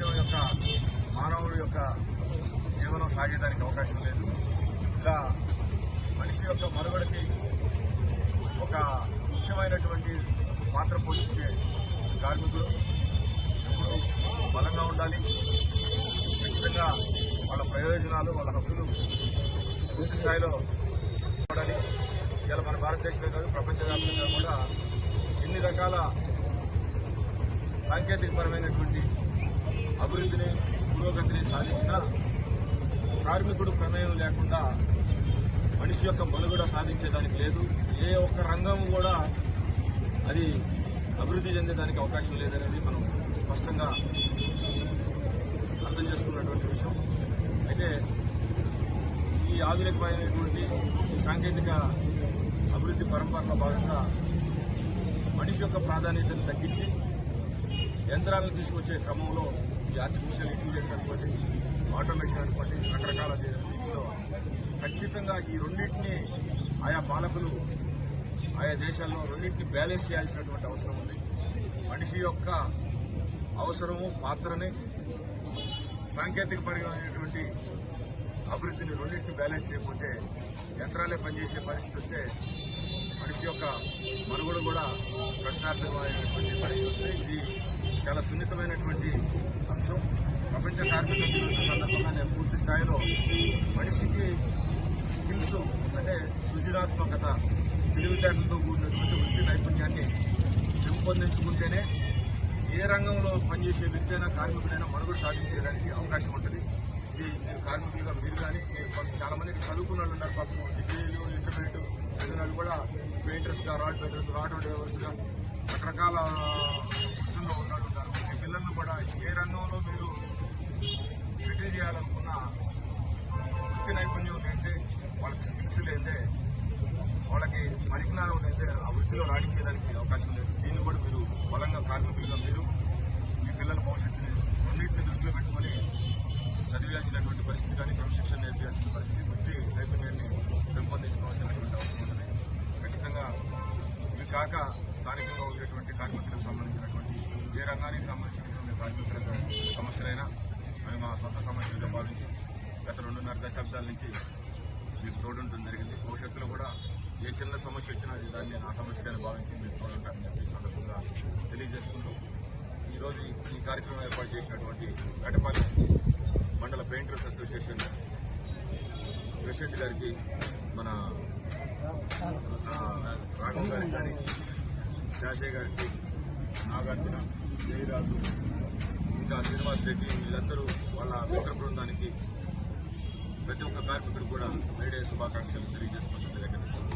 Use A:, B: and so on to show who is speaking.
A: ప్రపంచం యొక్క మానవుడు యొక్క జీవనం సాగేదానికి అవకాశం లేదు. ఇలా మనిషి యొక్క మనుగడకి ఒక ముఖ్యమైనటువంటి పాత్ర పోషించే కార్మికులు ఎప్పుడు బలంగా ఉండాలి. ఖచ్చితంగా వాళ్ళ ప్రయోజనాలు వాళ్ళ హక్కులు పూర్తి స్థాయిలో ఉండాలి. ఇలా మన భారతదేశంలో కాదు ప్రపంచవ్యాప్తంగా కూడా ఇన్ని రకాల సాంకేతికపరమైనటువంటి అభివృద్ధిని పురోగతిని సాధించిన కార్మికుడు ప్రమేయం లేకుండా మనిషి యొక్క మనుగడ సాధించేదానికి లేదు. ఏ ఒక్క రంగం కూడా అది అభివృద్ధి చెందేదానికి అవకాశం లేదనేది మనం స్పష్టంగా అర్థం చేసుకున్నటువంటి విషయం. అయితే ఈ ఆధునికమైనటువంటి ఈ సాంకేతిక అభివృద్ధి పరంపరలో భాగంగా మనిషి యొక్క ప్రాధాన్యతను తగ్గించి యంత్రాలను తీసుకొచ్చే క్రమంలో ఈ ఆర్టిఫిషియల్ ఇంటెలిజెన్స్ అనుకోండి ఆటోమేషన్ అనుకోండి రకరకాల వీటిలో ఖచ్చితంగా ఈ రెండింటిని ఆయా పాలకులు ఆయా దేశాల్లో రెండింటిని బ్యాలెన్స్ చేయాల్సినటువంటి అవసరం ఉంది. మనిషి యొక్క అవసరము పాత్రని సాంకేతికపరమైనటువంటి అభివృద్ధిని రెండింటిని బ్యాలెన్స్ చేయకపోతే యంత్రాలే పనిచేసే పరిస్థితి వస్తే మనిషి యొక్క మనుగడ కూడా ప్రశ్నార్థమైనటువంటి పరిస్థితి. చాలా సున్నితమైనటువంటి అంశం. ప్రపంచ కార్మిక దినోత్సవ సందర్భంగా నేను పూర్తి స్థాయిలో మనిషికి స్కిల్స్ అంటే సృజనాత్మకత తెలివితేటలతో కూడినటువంటి వృత్తి నైపుణ్యాన్ని పెంపొందించుకుంటేనే ఏ రంగంలో పనిచేసే వ్యక్తి అయినా కార్మికుడైనా మనుగడ సాధించేయడానికి అవకాశం ఉంటుంది. ఇది మీరు కార్మికులుగా మీరు కానీ చాలా మందికి చదువుకున్న వాళ్ళు ఉన్నారు పాపం. డిగ్రీలు ఇంటర్మీడియట్ చదివిన కూడా పెయింటర్స్గా రాడ్ పెయింటర్స్ ఆటో డ్రైవర్స్గా రకరకాల వృత్తుల్లో ఉన్నారు. పిల్లలను కూడా ఏ రంగంలో మీరు సెటిల్ చేయాలనుకున్న వృత్తి నైపుణ్యం లేదే వాళ్ళకి స్కిల్స్ లేదే వాళ్ళకి పరిజ్ఞానం లేదే ఆ వృత్తిలో రాణించేదానికి అవకాశం లేదు. దీన్ని కూడా మీరు బలంగా కార్మికులుగా మీరు మీ పిల్లల భవిష్యత్తుని రెండింటిని దృష్టిలో పెట్టుకొని చదివేయాల్సినటువంటి పరిస్థితి కానీ క్రమశిక్షణ నేర్పించాల్సిన పరిస్థితి వృత్తి నైపుణ్యాన్ని పెంపొందించుకోవాల్సినటువంటి అవసరం ఉంటుంది ఖచ్చితంగా ఇవి కాక ఏ రంగానికి సంబంధించినటువంటి కార్మికుల సమస్యలైనా మేము మా సొంత సమస్యలుగా భావించి గత రెండున్నర దశాబ్దాల నుంచి మీకు తోడుంటం జరిగింది. భవిష్యత్తులో కూడా ఏ చిన్న సమస్య వచ్చినా దాన్ని నా సమస్యగానే భావించి మీకు తోడుంటానని చెప్పి సందర్భంగా తెలియజేసుకుంటూ ఈరోజు ఈ- కార్యక్రమం ఏర్పాటు చేసినటువంటి గటపాలి మండల పెయింటర్స్ అసోసియేషన్ ప్రెసిడెంట్ గారికి మన రాఘవ్ గారికి కానీ శాషయ్య గారికి నాగార్జున జయరాజు ఇంకా శ్రీనివాస్ రెడ్డి వీళ్ళందరూ వాళ్ళ మిత్ర బృందానికి ప్రతి ఒక్క కార్మికుడు కూడా మేడే శుభాకాంక్షలు తెలియజేసుకుంటుంది వెంకటేశ్వర